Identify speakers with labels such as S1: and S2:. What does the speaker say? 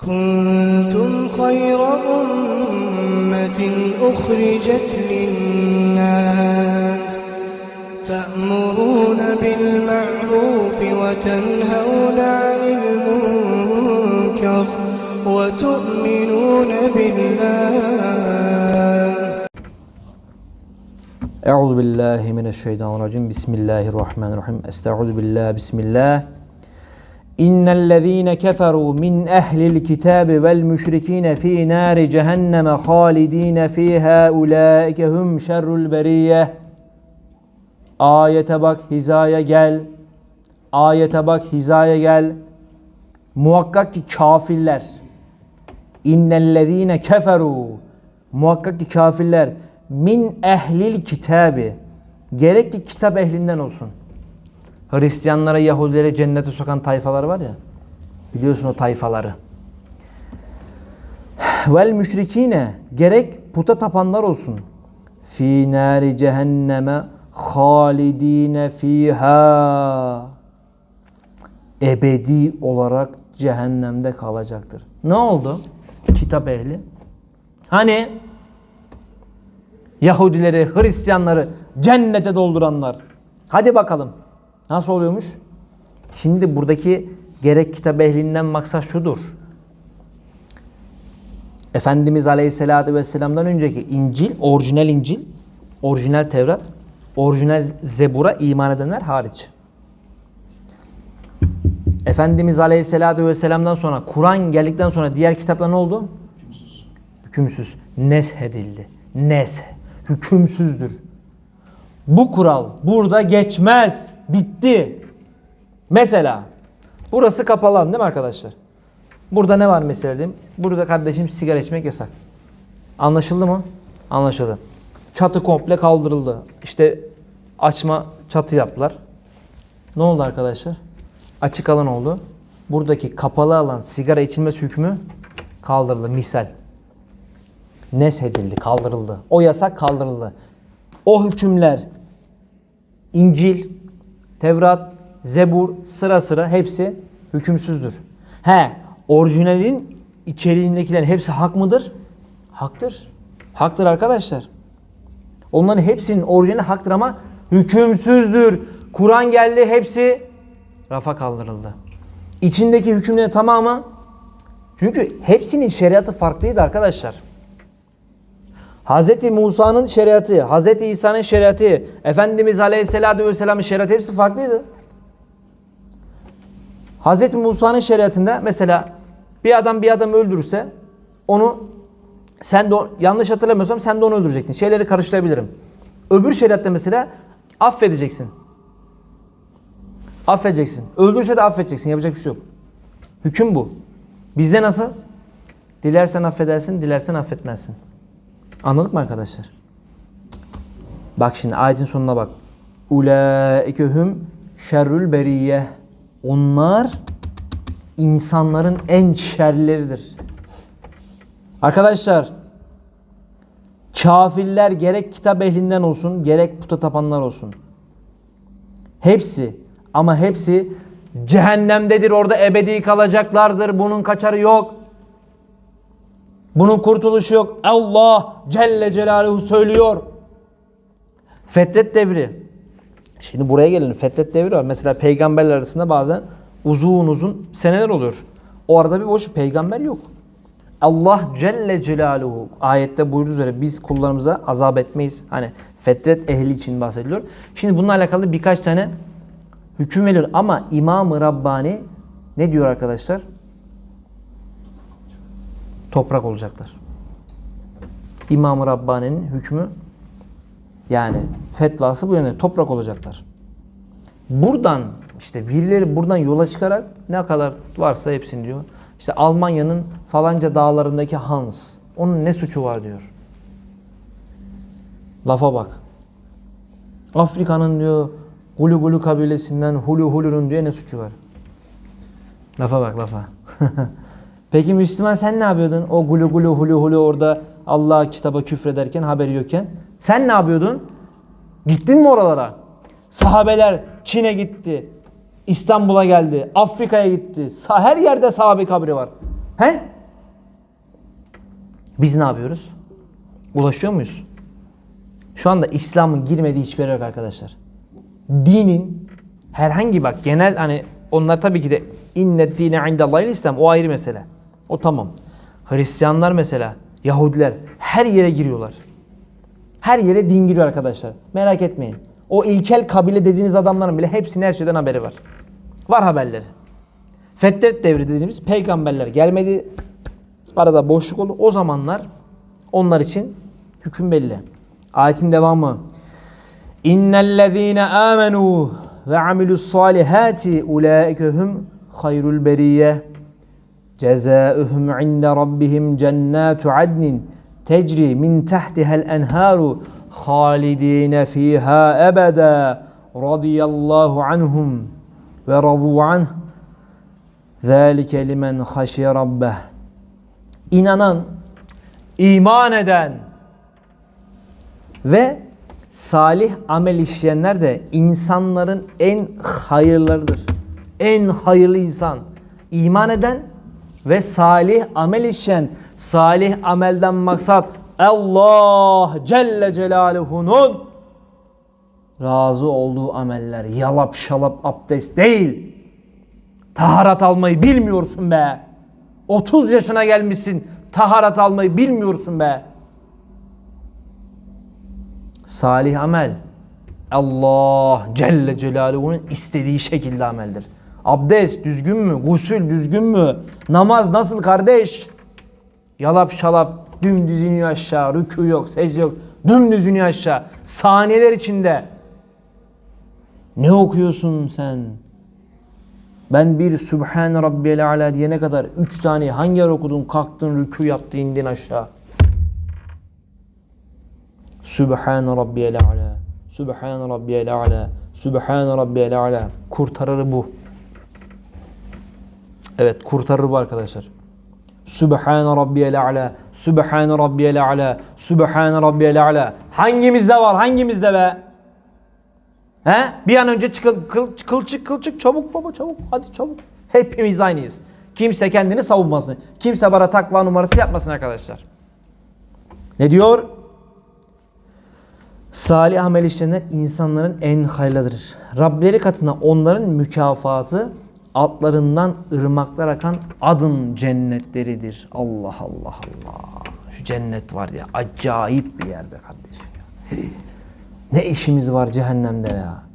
S1: كنتم خير أمة أخرجت للناس تأمرون بالمعروف وتنهون عن المنكر وتؤمنون بالله.
S2: أعوذ بالله من الشيطان الرجيم. بسم الله الرحمن الرحيم. أستعوذ بالله. بسم الله. İnnellezîne keferû min ehlil kitâbi vel müşrikîne fî nâri cehenneme hâlidîne fîhâ ulâike hum şerrul beriyye. Ayete bak, hizaya gel. Ayete bak, hizaya gel. Muhakkak ki kafirler. İnnellezîne keferû. Muhakkak ki kafirler min ehlil kitabi. Gerek ki kitap ehlinden olsun. Hristiyanlara, Yahudilere cennete sokan tayfalar var ya. Biliyorsun o tayfaları. Vel müşrikine gerek puta tapanlar olsun. Fi nari cehenneme halidine fiha. Ebedi olarak cehennemde kalacaktır. Ne oldu? Kitap ehli. Hani Yahudileri, Hristiyanları cennete dolduranlar. Hadi bakalım. Nasıl oluyormuş? Şimdi buradaki gerek kitap ehlinden maksat şudur. Efendimiz Aleyhisselatü Vesselam'dan önceki İncil, orijinal İncil, orijinal Tevrat, orijinal Zebur'a iman edenler hariç. Efendimiz Aleyhisselatü Vesselam'dan sonra Kur'an geldikten sonra diğer kitaplar ne oldu? Hükümsüz. Hükümsüz. Neshedildi. Nesh. Hükümsüzdür. Bu kural burada geçmez. Bitti. Mesela burası kapalı değil mi arkadaşlar? Burada ne var mesela diyeyim? Burada kardeşim sigara içmek yasak. Anlaşıldı mı? Anlaşıldı. Çatı komple kaldırıldı. İşte açma çatı yaptılar. Ne oldu arkadaşlar? Açık alan oldu. Buradaki kapalı alan sigara içilmesi hükmü kaldırıldı. Misal. Neshedildi, kaldırıldı. O yasak kaldırıldı. O hükümler İncil, Tevrat, Zebur sıra sıra hepsi hükümsüzdür. He, orijinalin içeriğindekilerin hepsi hak mıdır? Haktır. Haktır arkadaşlar. Onların hepsinin orijinali haktır ama hükümsüzdür. Kur'an geldi hepsi rafa kaldırıldı. İçindeki hükümlerin tamamı çünkü hepsinin şeriatı farklıydı arkadaşlar. Hz. Musa'nın şeriatı, Hz. İsa'nın şeriatı, Efendimiz Aleyhisselatü Vesselam'ın şeriatı hepsi farklıydı. Hz. Musa'nın şeriatında mesela bir adam bir adamı öldürürse onu sen de yanlış hatırlamıyorsam sen de onu öldürecektin. Şeyleri karıştırabilirim. Öbür şeriatta mesela affedeceksin. Affedeceksin. Öldürse de affedeceksin. Yapacak bir şey yok. Hüküm bu. Bizde nasıl? Dilersen affedersin, dilersen affetmezsin. Anladık mı arkadaşlar? Bak şimdi ayetin sonuna bak. Ulaike hum şerrül beriyye. Onlar insanların en şerleridir. Arkadaşlar kafirler gerek kitap ehlinden olsun gerek puta tapanlar olsun. Hepsi ama hepsi cehennemdedir orada ebedi kalacaklardır. Bunun kaçarı yok. Bunun kurtuluşu yok. Allah Celle Celaluhu söylüyor. Fetret devri. Şimdi buraya gelelim. Fetret devri var. Mesela peygamberler arasında bazen uzun uzun seneler oluyor. O arada bir boş peygamber yok. Allah Celle Celaluhu ayette buyurduğu üzere biz kullarımıza azap etmeyiz. Hani fetret ehli için bahsediliyor. Şimdi bununla alakalı birkaç tane hüküm veriyor. Ama İmam-ı Rabbani ne diyor arkadaşlar? Toprak olacaklar. İmam-ı Rabbani'nin hükmü yani fetvası bu yönde toprak olacaklar. Buradan işte birileri buradan yola çıkarak ne kadar varsa hepsini diyor. İşte Almanya'nın falanca dağlarındaki Hans. Onun ne suçu var diyor. Lafa bak. Afrika'nın diyor Gulu Gulu kabilesinden Hulu Hulu'nun diyor ne suçu var. Lafa bak lafa. Peki Müslüman sen ne yapıyordun? O gulu gulu hulu hulu orada Allah kitaba küfrederken haberi yokken. Sen ne yapıyordun? Gittin mi oralara? Sahabeler Çin'e gitti. İstanbul'a geldi. Afrika'ya gitti. Her yerde sahabe kabri var. He? Biz ne yapıyoruz? Ulaşıyor muyuz? Şu anda İslam'ın girmediği hiçbir yer yok arkadaşlar. Dinin herhangi bak genel hani onlar tabii ki de innet dine indallahil İslam o ayrı mesele. O tamam. Hristiyanlar mesela, Yahudiler her yere giriyorlar. Her yere din giriyor arkadaşlar. Merak etmeyin. O ilkel kabile dediğiniz adamların bile hepsinin her şeyden haberi var. Var haberleri. Fetret devri dediğimiz peygamberler gelmedi. Arada boşluk oldu. O zamanlar onlar için hüküm belli. Ayetin devamı. İnnellezîne âmenû ve amilus salihati ulaike hum hayrul beriyye. Cezaühum inde rabbihim cennatu adnin tecri min tahtiha'l enharu halidine fiha ebeda radiyallahu anhum ve radu anh zâlike limen haşiye rabbeh inanan iman eden ve salih amel işleyenler de insanların en hayırlarıdır. En hayırlı insan. iman eden ve salih amel işleyen. Salih amelden maksat Allah Celle Celaluhu'nun razı olduğu ameller. Yalap şalap abdest değil. Taharat almayı bilmiyorsun be. 30 yaşına gelmişsin. Taharat almayı bilmiyorsun be. Salih amel Allah Celle Celaluhu'nun istediği şekilde ameldir. Abdest düzgün mü? Gusül düzgün mü? Namaz nasıl kardeş? Yalap şalap dümdüz iniyor aşağı. Rükû yok, secde yok. Dümdüz iniyor aşağı. Saniyeler içinde. Ne okuyorsun sen? Ben bir Sübhane Rabbiyel Ala diyene kadar 3 saniye hangi yer okudun? Kalktın, rükû yaptın, indin aşağı. Sübhane Rabbiyel Ala. Sübhane Rabbiyel Ala. Sübhane Rabbiyel Ala. Kurtarır bu. Evet kurtarır bu arkadaşlar. Sübhane Rabbiyel Ala. Sübhane Rabbiyel Ala. Sübhane Rabbiyel Ala. Hangimizde var? Hangimizde be? He? Bir an önce çıkıl, kıl, kıl çık kıl çık çabuk baba çabuk hadi çabuk. Hepimiz aynıyız. Kimse kendini savunmasın. Kimse bana takva numarası yapmasın arkadaşlar. Ne diyor? Salih amel işleyenler insanların en hayırlıdır. Rableri katında onların mükafatı altlarından ırmaklar akan adın cennetleridir. Allah Allah Allah. Şu cennet var ya acayip bir yer be kardeşim. ya. Ne işimiz var cehennemde ya.